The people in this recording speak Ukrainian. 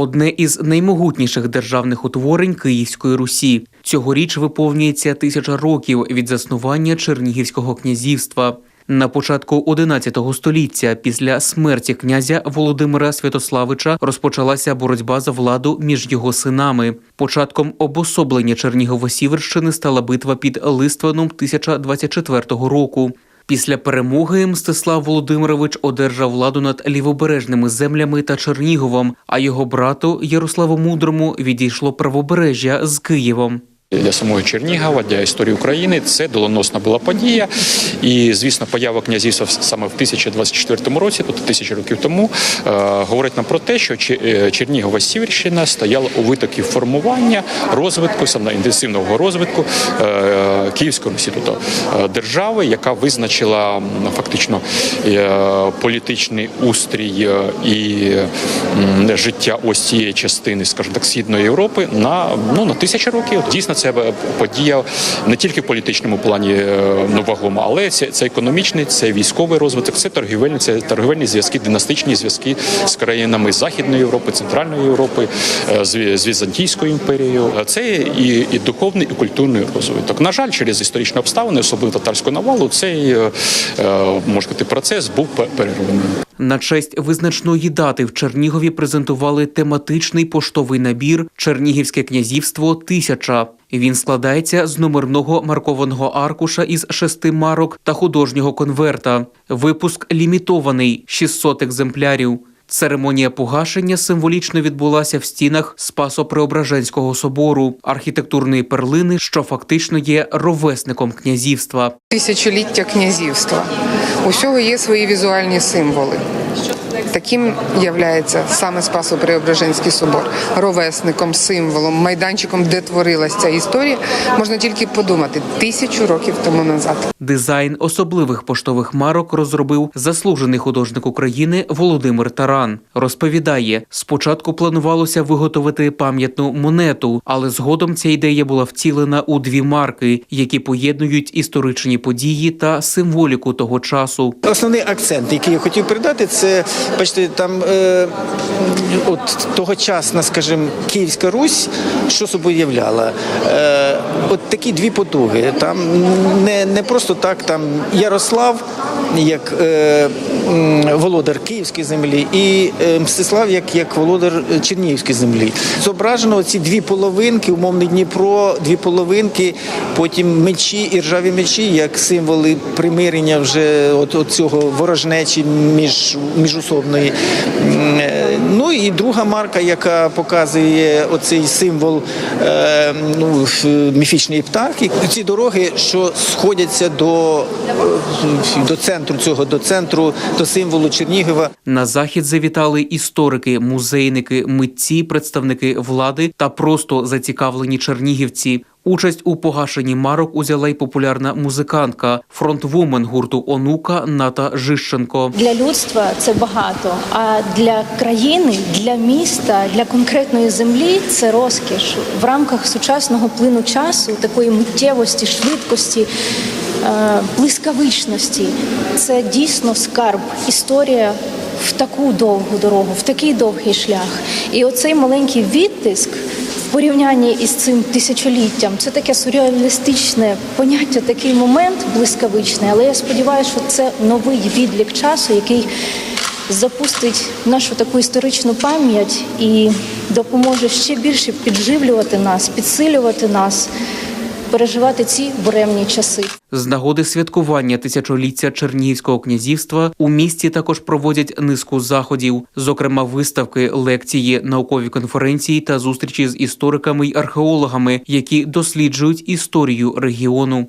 одне із наймогутніших державних утворень Київської Русі. Цьогоріч виповнюється тисяча років від заснування Чернігівського князівства. На початку XI століття, після смерті князя Володимира Святославича, розпочалася боротьба за владу між його синами. Початком обособлення Чернігово-Сіверщини стала битва під Листваном 1024 року. Після перемоги Мстислав Володимирович одержав владу над лівобережними землями та Черніговом, а його брату Ярославу Мудрому відійшло правобережжя з Києвом. Для самого Чернігова, для історії України це доленосна була подія. І, звісно, поява князівства саме в 1024 році, тобто тисячі років тому, е, говорить нам про те, що е, Чернігова Сіверщина стояла у витокі формування, розвитку, саме інтенсивного розвитку е, Київської е, держави, яка визначила фактично політичний устрій і життя ось цієї частини, скажімо так, східної Європи на ну на тисячі років. Дійсно, це подія не тільки в політичному плані е, ну, але це, це економічний, це військовий розвиток, це торгівельний, це торгівельні зв'язки, династичні зв'язки з країнами Західної Європи, Центральної Європи, е, з, з Візантійською імперією. Е, Це і, і духовний, і культурний розвиток. На жаль, через історичні обставини, особливо татарську навалу, цей можна сказати, процес був перерваний. На честь визначної дати в Чернігові презентували тематичний поштовий набір Чернігівське князівство Тисяча. Він складається з номерного маркованого аркуша із шести марок та художнього конверта. Випуск лімітований 600 екземплярів. Церемонія погашення символічно відбулася в стінах Спасо-Преображенського собору, архітектурної перлини, що фактично є ровесником князівства. Тисячоліття князівства. Усього є свої візуальні символи. Таким являється саме Спасо-Преображенський собор, ровесником, символом, майданчиком, де творилась ця історія, можна тільки подумати тисячу років тому назад. Дизайн особливих поштових марок розробив заслужений художник України Володимир Таран. Розповідає, спочатку планувалося виготовити пам'ятну монету, але згодом ця ідея була втілена у дві марки, які поєднують історичні події та символіку того часу. Основний акцент, який я хотів передати, це бачите, там е, от тогочасна, скажімо, Київська Русь, що собою являла. Е, от такі дві потуги. Там не, не просто так, там Ярослав, як е, володар Київської землі, і е, Мстислав, як, як володар Чернігівської землі. Зображено ці дві половинки, умовний Дніпро, дві половинки, потім мечі і ржаві мечі, як символи примирення вже от, от цього ворожнечі між міжусобної. Е, Ну і друга марка, яка показує оцей символ е, ну, міфічної птахи. Ці дороги, що сходяться до, е, до центру цього, до центру, до символу Чернігова. На захід завітали історики, музейники, митці, представники влади та просто зацікавлені чернігівці. Участь у погашенні марок узяла й популярна музикантка, фронтвумен гурту Онука Ната Жищенко. Для людства це багато, а для країни, для міста, для конкретної землі це розкіш в рамках сучасного плину часу, такої миттєвості, швидкості, е, блискавичності. Це дійсно скарб, історія в таку довгу дорогу, в такий довгий шлях. І оцей маленький відтиск. Порівнянні із цим тисячоліттям це таке сюрреалістичне поняття, такий момент блискавичний. Але я сподіваюся, що це новий відлік часу, який запустить нашу таку історичну пам'ять і допоможе ще більше підживлювати нас, підсилювати нас, переживати ці буремні часи. З нагоди святкування тисячоліття Чернігівського князівства у місті також проводять низку заходів, зокрема виставки, лекції, наукові конференції та зустрічі з істориками й археологами, які досліджують історію регіону.